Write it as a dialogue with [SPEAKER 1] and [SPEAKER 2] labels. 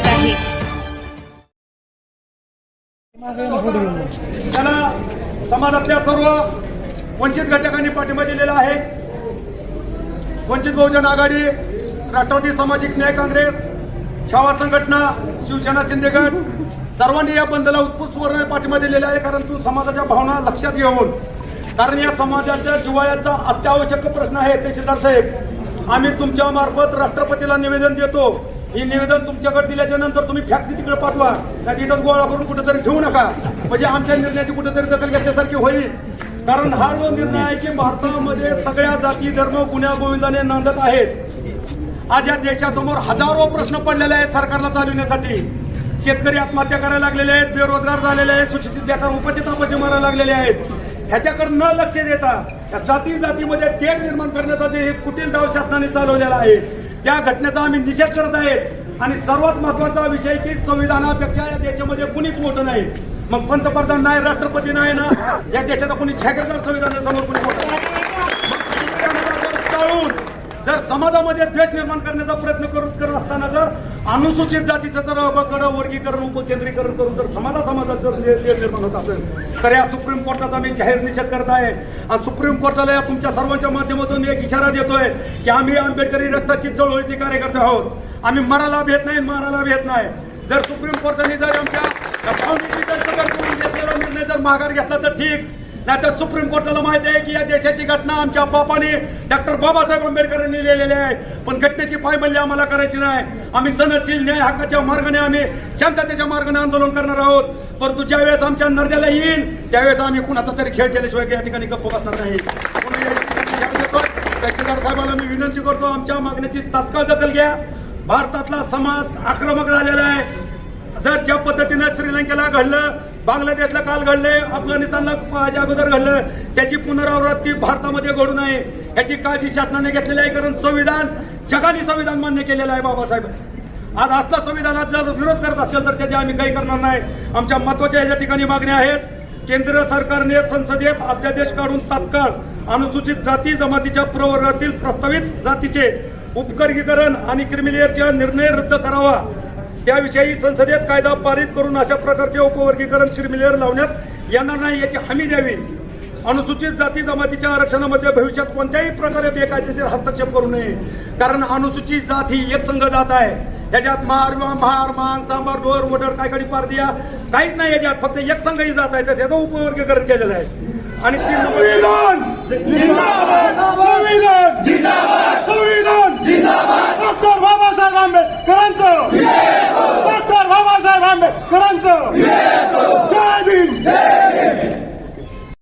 [SPEAKER 1] करत आहे त्यांना समाजातल्या सर्व वंचित घटकांनी पाठिंबा दिलेला आहे. वंचित बहुजन आघाडी राष्ट्रवादी सामाजिक न्याय काँग्रेस छावा संघटना शिवसेना शिंदेगड सर्वांनी या बंदला उत्स्फूर्तपणे पाठिंबा दिलेला आहे कारण तू समाजाच्या भावना लक्षात घेऊन कारण या समाजाच्या जिवायाचा अत्यावश्यक प्रश्न आहे तहसीलदार साहेब आम्ही तुमच्या मार्फत राष्ट्रपतीला निवेदन देतो. हे निवेदन तुमच्याकडे दिल्याच्या नंतर तुम्ही फॅक्टरी तिकडे पाठवा. त्या तिथंच गोळा करून कुठेतरी ठेवू नका. म्हणजे आमच्या निर्णयाची कुठेतरी दखल घेतल्यासारखी होईल. कारण हा जो निर्णय आहे की भारतामध्ये सगळ्या जाती धर्म गुन्ह्या गोविंदाने नांदत आहेत. आज या देशासमोर हजारो प्रश्न पडलेले आहेत सरकारला चालविण्यासाठी. शेतकरी आत्महत्या करायला लागलेले आहेत बेरोजगार झालेले आहेत सुशिक्षित बेकार उपचितापचे मारायला लागलेले आहेत. ह्याच्याकडे न लक्ष देता जाती जातीमध्ये तेढ निर्माण करण्याचा जे हे कुटील डाव शासनाने चालवलेला आहे त्या घटनेचा आम्ही निषेध करत आहेत. आणि सर्वात महत्त्वाचा विषय की संविधानापेक्षा या देशामध्ये कुणीच मोठं नाही. मग पंतप्रधान नाही राष्ट्रपती नाही ना या देशाचा कुणी छेकेदार संविधानासमोर कुणी मोठं टाळून जर समाजामध्ये द्वेष निर्माण करण्याचा प्रयत्न करत करत असताना जर अनुसूचित जातीचं जर अबकडं वर्गीकरण उपकेंद्रीकरण करून जर समाजा समाजात जर निर्माण होत असेल तर या सुप्रीम कोर्टाचा मी जाहीर निषेध करत आहे. आणि सुप्रीम कोर्टाला या तुमच्या सर्वांच्या माध्यमातून एक इशारा देतोय की आम्ही आंबेडकरी रक्ताची चळवळीचे कार्यकर्ते आहोत. आम्ही मराला भेट नाही मारायला भेट नाही. जर सुप्रीम कोर्टाने जर आमच्या करून घेतलेला निर्णय जर माघार घेतला तर ठीक. नाहीतर सुप्रीम कोर्टाला माहिती आहे की या देशाची घटना आमच्या बापाने डॉक्टर बाबासाहेब आंबेडकरांनी लिहिलेली आहे. पण घटनेची पायमल्ली आम्हाला करायची नाही. आम्ही सनदशील न्याय हक्काच्या मार्गाने आम्ही शांततेच्या मार्गाने आंदोलन करणार आहोत. परंतु ज्यावेळेस आमच्या नरड्याला येईल त्यावेळेस आम्ही कुणाचा तरी खेळ केल्याशिवाय या ठिकाणी गप्प बसणार नाही. तहसीलदार साहेबांना मी विनंती करतो आमच्या मागण्याची तात्काळ दखल घ्या. भारतातला समाज आक्रमक झालेला आहे. जर ज्या पद्धतीनं श्रीलंकेला घडलं बांगलादेशला काल घडले अफगाणिस्तानला माझ्या अगोदर घडलं. त्याची पुनरावृत्ती भारतामध्ये घडू नये. याची काळजी शासनाने घेतलेली आहे कारण संविधान जगाने संविधान मान्य केलेलं आहे बाबासाहेब. आज असला संविधानात जर विरोध करत असेल तर त्याची आम्ही काही करणार नाही. आमच्या महत्त्वाच्या याच्या ठिकाणी मागण्या आहेत. केंद्र सरकारने संसदेत अध्यादेश काढून तात्काळ अनुसूचित जाती जमातीच्या प्रवर्गातील प्रस्तावित जातीचे उपकर्गीकरण आणि क्रिमिलेअरचा निर्णय रद्द करावा. त्याविषयी संसदेत कायदा पारित करून अशा प्रकारचे उपवर्गीकरण क्रिमिलेअर लावण्यात येणार नाही याची हमी द्यावी. अनुसूचित जाती जमातीच्या आरक्षणामध्ये भविष्यात कोणत्याही प्रकारे बेकायदेशीर हस्तक्षेप करू नये. कारण अनुसूचित जात ही एक संघ जात आहे. याच्यात महार महार मान चांबार डोर वडर काय कडी पारदिया काहीच नाही याच्यात. फक्त एक संघ ही जात आहे त्याचं उपवर्गीकरण केलेलं आहे. आणि तीन नंबर
[SPEAKER 2] संविधान संविधान डॉक्टर बाबासाहेब आंबेडकरांचं डॉक्टर जय भीम.